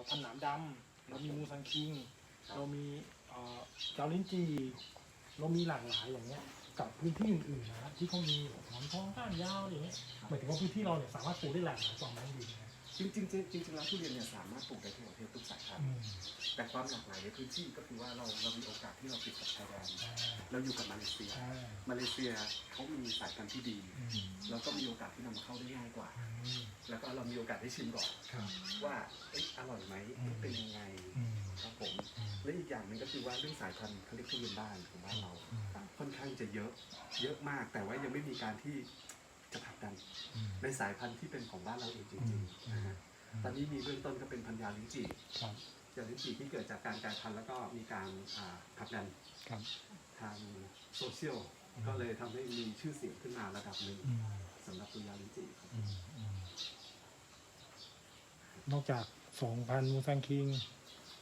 อพันหนามดำเรามีมูซันคิง เรามีเอ่อเจ้าลิ้นจีเรามีหลากหลายอย่างเงี้ยกับพื้นที่อื่นๆนะที่เขามีหอมทองก้านยาวอย่างเงี้ยหมายถึงว่าพื้นที่เราเนี่ยสามารถปลูกได้หลากหลายกว่าไม้ยืนนะ จริงๆจริงๆจริงๆแล้วทุเรียนเนี่ยสามารถปลูกได้ทั่วประเทศทุกสายพันอืธุ์มแต่ความหลากหลายในพื้นที่ก็คือว่าเราเรามีโอกาสที่เราติดกับชายแดนอ่าเราอยู่กับมาเลเซียอ่ามาเลเซียเขามีสายพันธุ์ที่ดีอืมเราก็มีโอกาสที่นำมาเข้าได้ง่ายกว่าอืมแล้วก็เรามีโอกาสได้ชิมก่อนครับว่าเอ๊ะอร่อยไหมอืมเป็นยังไงอืมครับผมอืมและอีกอย่างหนึ่งก็คือว่าเรื่องสายพันธุ์เขาเรียกทุเรียนบ้านของบ้านเราอืมค่อนข้างจะเยอะเยอะมากแต่ว่ายังไม่มีการที่ จะผลักดันอืมในสายพันธุ์ที่เป็นของบ้านเราเองจอืริงมๆนะฮะตอนนี้มีเบื้องต้นก็เป็นพันธุ์ยาลิ้นจี่ครับยาลิ้นจี่ที่เกิดจากการกลายพันธุ์แล้วก็มีการอ่าผลักดันครับทางโซเชียลก็เลยทำให้มีชื่อเสียงขึ้นมาระดับหนึ่งอืมสำหรับตัวยาลิ้นจี่ครับอืมอืมนอกจากสองพันมูซันคิง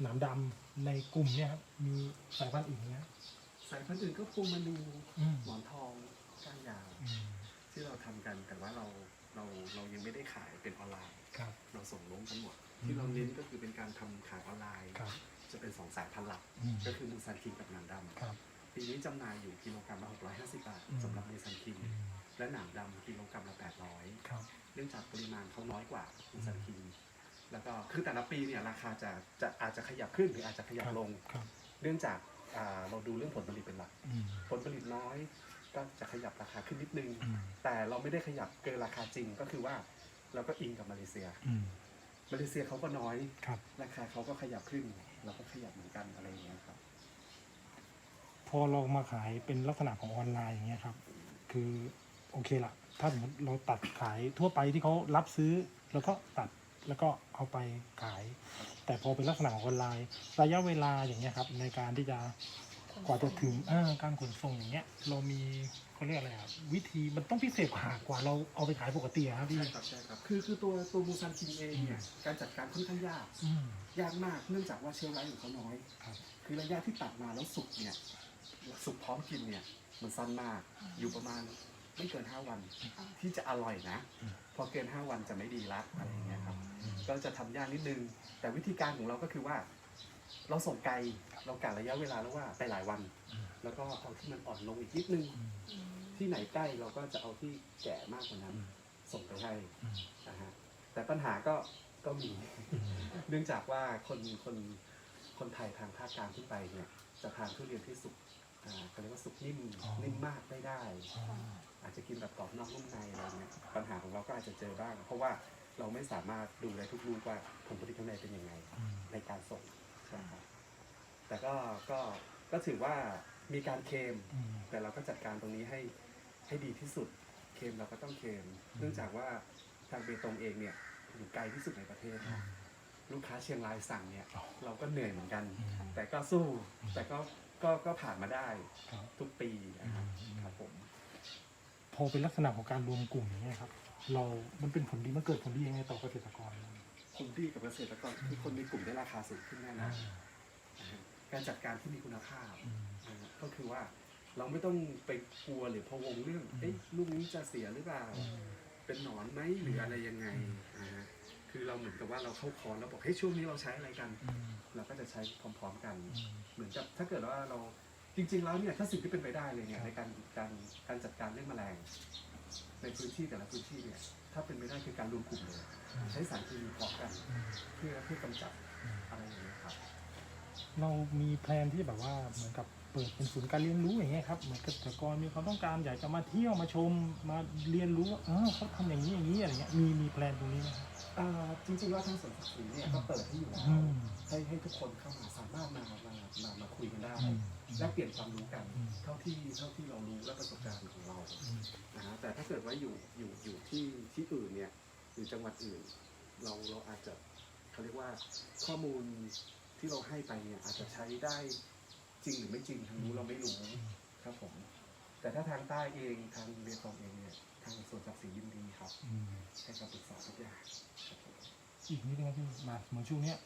หนามดำในกลุ่มเนี่ยครับมีสายพันธุ์อื่นไหมครับสายพันธุ์อื่นก็พวงมณีอืมหมอนทองก้านยาวอืม ที่เราทำกันแต่ว่าเราเราเรายังไม่ได้ขายเป็นออนไลน์ ครับ เราส่งล้มกันหมดอืมที่เราเน้นก็คือเป็นการทำขายออนไลน์ ครับ จะเป็นสองสายพันธุ์หลัก อืมก็คือมูซันคิงกับหนามดครับำปีนี้จำหน่ายอยู่กิโลกรัมละ650 บาทอืม สำหรับมูซันคิง อืมและหนามดำกิโลกรัมละ 800 ครับ เนื่องจากปริมาณเขาน้อยกว่ามูซันคิง แล้วก็คือแต่ละปีเนี่ยราคาจะจะอาจจะขยับขึ้นหรืออาจจะขยับลง ครับ เนื่องจากอ่าเราดูเรื่องผลผลิตเป็นหลัก อืมผลผลิตน้อย ก็จะขยับราคาขึ้นนิดนึงอืมแต่เราไม่ได้ขยับเกินราคาจริงก็คือว่าเราก็อิงกับมาเลเซียอืมมาเลเซียเขาก็น้อยครับ ราคาเขาก็ขยับขึ้น เราก็ขยับเหมือนกันอะไรอย่างเงี้ยครับ พอเรามาขายเป็นลักษณะของออนไลน์อย่างเงี้ยครับ คือโอเคละถ้าสมมติเราตัดขายทั่วไปที่เขารับซื้อ แล้วก็ตัดแล้วก็เอาไปขาย แต่พอเป็นลักษณะของออนไลน์ ระยะเวลาอย่างเงี้ยครับ ในการที่จะ กว่าจะถึงเอ่อการขนส่งอย่างเงี้ย เรามีเขาเรียกอะไรครับวิธีมันต้องพิเศษกว่ากว่าเราเอาไปขายปกติอะครับพี่ ใช่ครับใช่ครับคือคือตัวตัวมูซันคิงเองเนี่ยการจัดการค่อนข้างยาก อืม ยากมากเนื่องจากว่าเชลฟ์ไลฟ์ของเขาน้อย ครับ คือระยะที่ตัดมาแล้วสุกเนี่ยสุกพร้อมกินเนี่ยมันสั้นมากอยู่ประมาณไม่เกิน 5 วัน ที่จะอร่อยนะอืมพอเกิน 5 วันจะไม่ดีละอะไรอย่างเงี้ยครับก็จะทำยากนิดนึง แต่วิธีการของเราก็คือว่า เราส่งไกลเรากะระยะเวลาแล้วว่าไปหลายวันอืมแล้วก็เอาที่มันอ่อนลงอีกนิดนึงอืมที่ไหนใกล้เราก็จะเอาที่แก่มากกว่านั้นอืมส่งไปให้อืมนะฮะแต่ปัญหาก็ก็มีอืมเนื่องจากว่าคนคนคนไทยทางภาคกลางขึ้นไปเนี่ยจะทานทุเรียนที่สุกอ่าเขาเรียกว่าสุกนิ่มอ๋อนิ่มมากไม่ได้อ๋ออาจจะกินแบบกรอบนอกนุ่มในอะไรเงี้ยปัญหาของเราก็อาจจะเจอบ้าง เพราะว่าเราไม่สามารถดูได้ทุกลูกว่าผลผลิตข้างในเป็นยังไงอืมในการส่ง นะครับแต่ก็ก็ก็ถือว่ามีการเคลมอืม แต่เราก็จัดการตรงนี้ให้ให้ดีที่สุดเคลมเราก็ต้องเคลมอืมเนื่องจากว่าทางเบตงเองเนี่ยอยู่ไกลที่สุดในประเทศอืมลูกค้าเชียงรายสั่งเนี่ย อ๋อ เราก็เหนื่อยเหมือนกันอืมแต่ก็สู้อืมแต่ก็ก็ก็ผ่านมาได้ครับ ทุกปีนะครับอืม ครับผม พอเป็นลักษณะของการรวมกลุ่มอย่างเงี้ยครับ เรา มันเป็นผลดี มันเกิดผลดียังไงต่อเกษตรกรบ้าง คนที่กับเกษตรกรคือคนในกลุ่มได้ราคาสูงขึ้นแน่นอนนะฮะการจัดการที่มีคุณภาพอืมนะฮะก็คือว่าเราไม่ต้องไปกลัวหรือพะวงเรื่องอืมเอ๊ะลูกนี้จะเสียหรือเปล่าอืมเป็นหนอนไหมหรืออะไรยังไงอืมนะฮะคือเราเหมือนกับว่าเราเข้าคอร์สแล้วบอกเฮ้ยช่วงนี้เราใช้อะไรกันอืมเราก็จะใช้พร้อม ๆกันอืมเหมือนกับถ้าเกิดว่าเราจริงๆแล้วเนี่ยถ้าสิ่งที่เป็นไปได้เลยเนี่คยรับในการการการจัดการเรื่องแมลง ในพื้นที่แต่ละพื้นที่เนี่ย ถ้าเป็นไปได้คือการรวมกลุ่มเลย ใช้สารเคมีพร้อมกันอืมเพื่อเพื่อกำจัด อืม อะไรอย่างเงี้ยครับ เรามีแพลนที่แบบว่าเหมือนกับเปิดเป็นศูนย์การเรียนรู้อย่างเงี้ยครับเหมือนเกษตรกรมีความต้องการอยากจะมาเที่ยวมาชมมาเรียนรู้ว่าเออเขาทำอย่างนี้อย่างนี้อะไรเงี้ยมีมีแพลนตรงนี้ไหมครับ อ่าจริงๆแล้วทางสวนสัตว์ศรีเนี่ยก็เปิดให้อยู่แล้วอืม ให้ให้ทุกคนเข้ามาสามารถมามามามาคุยกันได้ อืม แลกเปลี่ยนความรู้กันอืม เท่าที่เท่าที่เรารู้และประสบการณ์ของเราอืม นะฮะแต่ถ้าเกิดว่าอยู่อยู่อยู่ที่ที่อื่นเนี่ยหรือจังหวัดอื่น เราเราอาจจะเขาเรียกว่าข้อมูล ที่เราให้ไปเนี่ยอาจจะใช้ได้จริงหรือไม่จริงทางรู้นเราไม่รู้ครับผม แต่ถ้าทางใต้เองทางเรียนของเองเนี่ยทางสวนสัตว์ศรียินดีครับอืมให้คำปรึกษาทุกอย่างครับผมอีกนิดนึงครับพี่มาเหมือนช่วงเนี้ย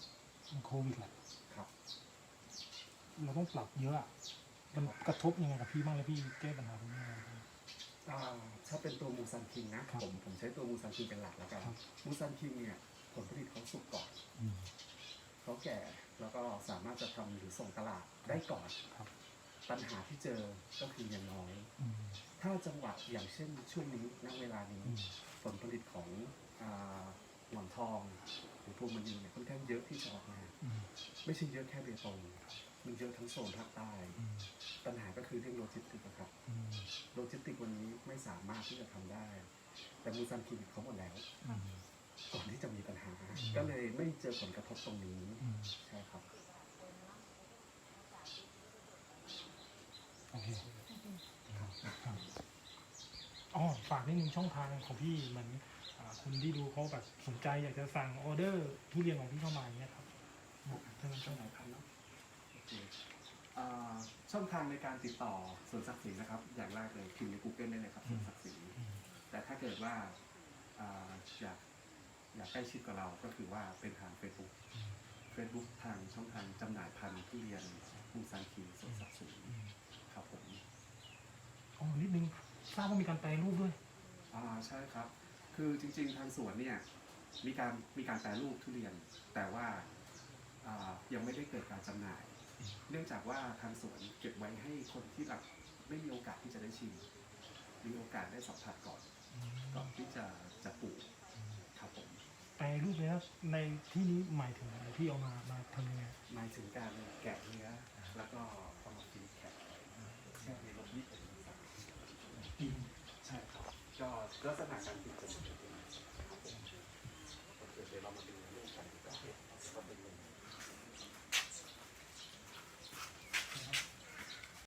มันโควิดแหละครับ เราต้องปรับเยอะอะมันกระทบยังไงกับพี่บ้างเลยพี่แก้ปัญหาตรงนี้ยังไงบ้าง อ่าถ้าเป็นตัวมูซันคิงนะครับผมผมใช้ตัวมูซันคิงเป็นหลักแล้วกันครับ มูซันคิงเนี่ยผลผลิตเขาสุกก่อน อืม แล้วก็สามารถจะทำหรือส่งตลาดได้ก่อนครับ ปัญหาที่เจอก็คือยังน้อย อืม ถ้าจังหวัดอย่างเช่นช่วงนี้ณเวลานี้อืม ผลผลิตของอาหมอนทองหรือพวงมันยิงเนี่ยค่อนข้างเยอะที่จะออกมา อืมไม่ใช่เยอะแค่เบตงมันเยอะทั้งโซนภาคใต้อืมปัญหาก็คือเรื่องโลจิสติกส์นะครับ อืมโลจิสติกส์วันนี้ไม่สามารถที่จะทำได้ แต่มูซันคลินิกเขาหมดแล้ว อืม ก่อนที่จะมีปัญหาอืมก็เลยไม่เจอผลกระทบตรงนี้อืม ใช่ครับ โอเคครับอ๋อฝากนิดนึงช่องทางของพี่เหมือนอ่าคนที่ดูเขาแบบสนใจอยากจะสั่งออเดอร์ทุเรียนของพี่เข้ามาอย่างเงี้ยครับบอกท่านช่ช่อองงไหนพันเนาะ โอเคอ่าช่องทางในการติดต่อสวนศักดิ์ศรีนะครับ อย่างแรกเลยพิมพ์ใน Google ได้เลยครับสวนศักดิ์ศรี อืม แต่ถ้าเกิดว่าอ่าอยาก อยากใกล้ชิดกับเราก็คือว่าเป็นทาง Facebook Facebook ทางช่องทางจำหน่ายพันธุ์ทุเรียนมูซันคีสวนศักดิ์ศรีอืมครับผมอ๋อนิดนึงทราบว่ามีการแปลรูปด้วย อ่าใช่ครับ คือจริงๆทางสวนเนี่ยมีการมีการแปรรูปทุเรียน แต่ว่าอ่ายังไม่ได้เกิดการจำหน่าย เนื่องจากว่าทางสวนเก็บไว้ให้คนที่แบบไม่มีโอกาสที่จะได้ชิมมีโอกาสได้สัมผัสก่อนก่อนที่จะจะปลูกครับผม แปล รูปเลยนะในที่นี้หมายถึงอะไรพี่เอามามาทำยังไงหมายถึงการแกะเนื้อแล้วก็เอามากินแข็งแช่ในรถยี่สิบองศากินใช่ครับก็ลักษณะการกินจะเหมือนกัน